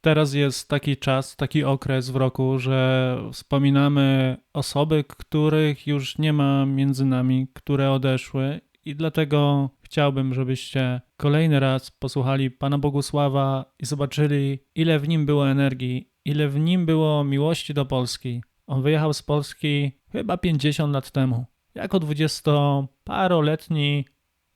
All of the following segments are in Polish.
Teraz jest taki czas, taki okres w roku, że wspominamy osoby, których już nie ma między nami, które odeszły, i dlatego chciałbym, żebyście kolejny raz posłuchali Pana Bogusława i zobaczyli, ile w nim było energii, ile w nim było miłości do Polski. On wyjechał z Polski chyba 50 lat temu. Jako dwudziestoparoletni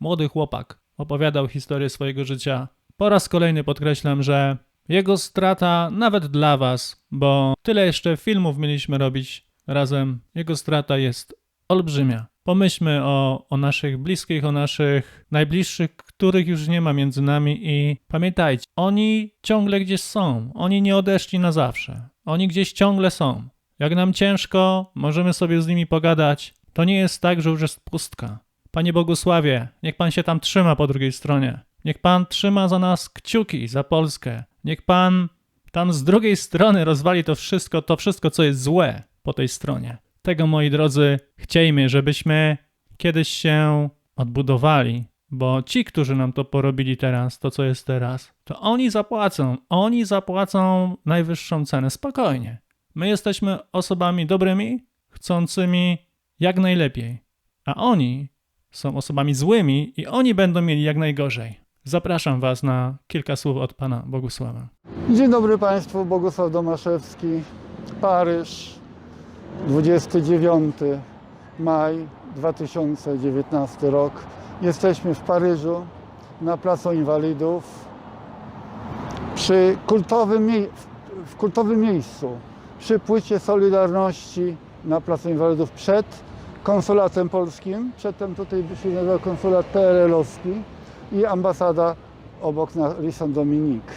młody chłopak opowiadał historię swojego życia. Po raz kolejny podkreślam, że jego strata nawet dla Was, bo tyle jeszcze filmów mieliśmy robić razem, jego strata jest olbrzymia. Pomyślmy o, o naszych bliskich, o naszych najbliższych, których już nie ma między nami i pamiętajcie, oni ciągle gdzieś są, oni nie odeszli na zawsze, oni gdzieś ciągle są. Jak nam ciężko, możemy sobie z nimi pogadać. To nie jest tak, że już jest pustka. Panie Bogusławie, niech Pan się tam trzyma po drugiej stronie. Niech Pan trzyma za nas kciuki, za Polskę. Niech Pan tam z drugiej strony rozwali to wszystko, to wszystko, co jest złe po tej stronie. Tego, moi drodzy, chciejmy, żebyśmy kiedyś się odbudowali, bo ci, którzy nam to porobili teraz, to co jest teraz, to oni zapłacą, oni zapłacą najwyższą cenę. Spokojnie. My jesteśmy osobami dobrymi, chcącymi jak najlepiej, a oni są osobami złymi i oni będą mieli jak najgorzej. Zapraszam Was na kilka słów od Pana Bogusława. Dzień dobry Państwu, Bogusław Domaszewski, Paryż, 29 maj 2019 rok. Jesteśmy w Paryżu na Placu Inwalidów przy kultowym, w kultowym miejscu, przy płycie Solidarności na Placu Inwalidów przed konsulatem polskim. Przedtem tutaj się nazywał konsulat PRL-owski i ambasada obok na Rue Saint-Dominique.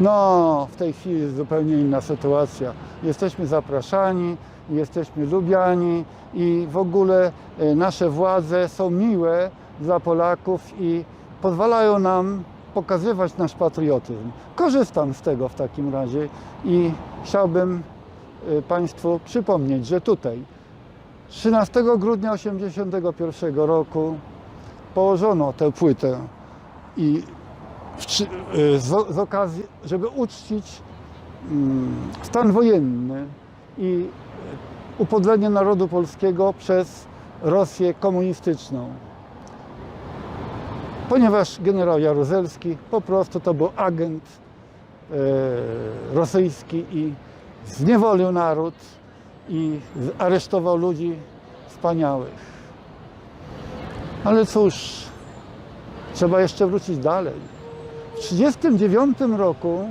No, w tej chwili jest zupełnie inna sytuacja. Jesteśmy zapraszani, jesteśmy lubiani i w ogóle e, nasze władze są miłe dla Polaków i pozwalają nam pokazywać nasz patriotyzm. Korzystam z tego w takim razie i chciałbym e, Państwu przypomnieć, że tutaj 13 grudnia 1981 roku położono tę płytę i y, z, z okazji, żeby uczcić mm, stan wojenny i upodlenie narodu polskiego przez Rosję komunistyczną. Ponieważ generał Jaruzelski po prostu to był agent e, rosyjski i zniewolił naród i aresztował ludzi wspaniałych. Ale cóż, trzeba jeszcze wrócić dalej. W 1939 roku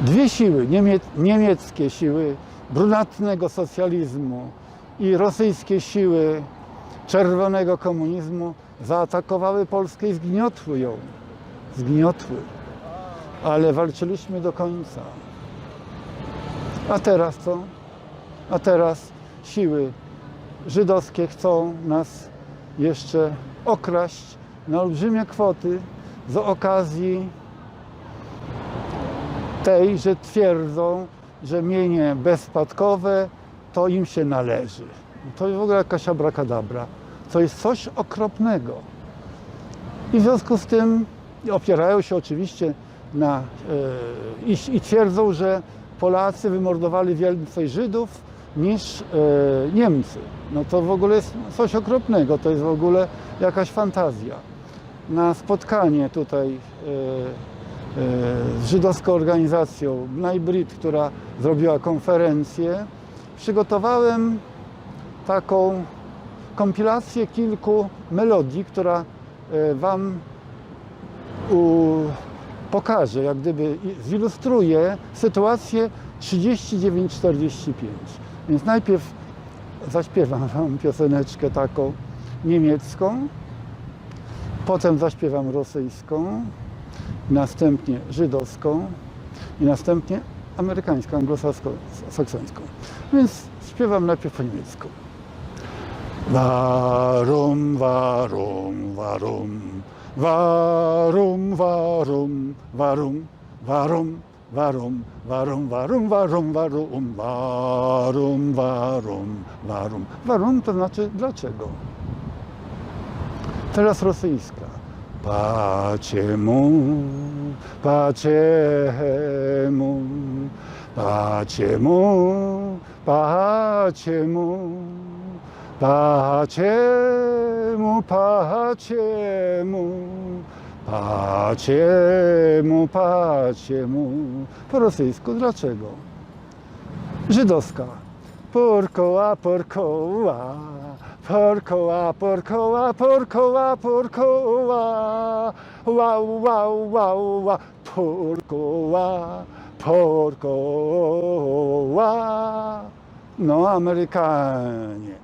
dwie siły, niemie, niemieckie siły brunatnego socjalizmu i rosyjskie siły czerwonego komunizmu zaatakowały Polskę i zgniotły ją. Zgniotły. Ale walczyliśmy do końca. A teraz co? A teraz siły żydowskie chcą nas jeszcze okraść na olbrzymie kwoty z okazji tej, że twierdzą, że mienie bezspadkowe to im się należy. To jest w ogóle jakaś abrakadabra. To jest coś okropnego. I w związku z tym opierają się oczywiście na, e, i, i twierdzą, że Polacy wymordowali więcej Żydów niż e, Niemcy. No to w ogóle jest coś okropnego, to jest w ogóle jakaś fantazja. Na spotkanie tutaj e, e, z żydowską organizacją Bnai która zrobiła konferencję, przygotowałem taką kompilację kilku melodii, która Wam pokaże, jak gdyby zilustruje sytuację 39-45. Więc najpierw zaśpiewam Wam pioseneczkę taką niemiecką, potem zaśpiewam rosyjską, następnie żydowską i następnie amerykańską, anglosaksońską. Więc śpiewam najpierw po niemiecku. Warum, warum, warum, warum, warum, warum, warum, warum, warum, warum, warum, warum, warum, warum, warum. Warum to znaczy dlaczego. Teraz rosyjska. Paciemu, paciemu, paciemu, paciemu, paciemu, paciemu, paciemu, paciemu. Po rosyjsku dlaczego? Żydowska. Porkoła, porkoła, porkoła, porkoła, porkoła, porkoła, wow, wow, wow, wow, porkoła, porkoła. No, Amerykanie.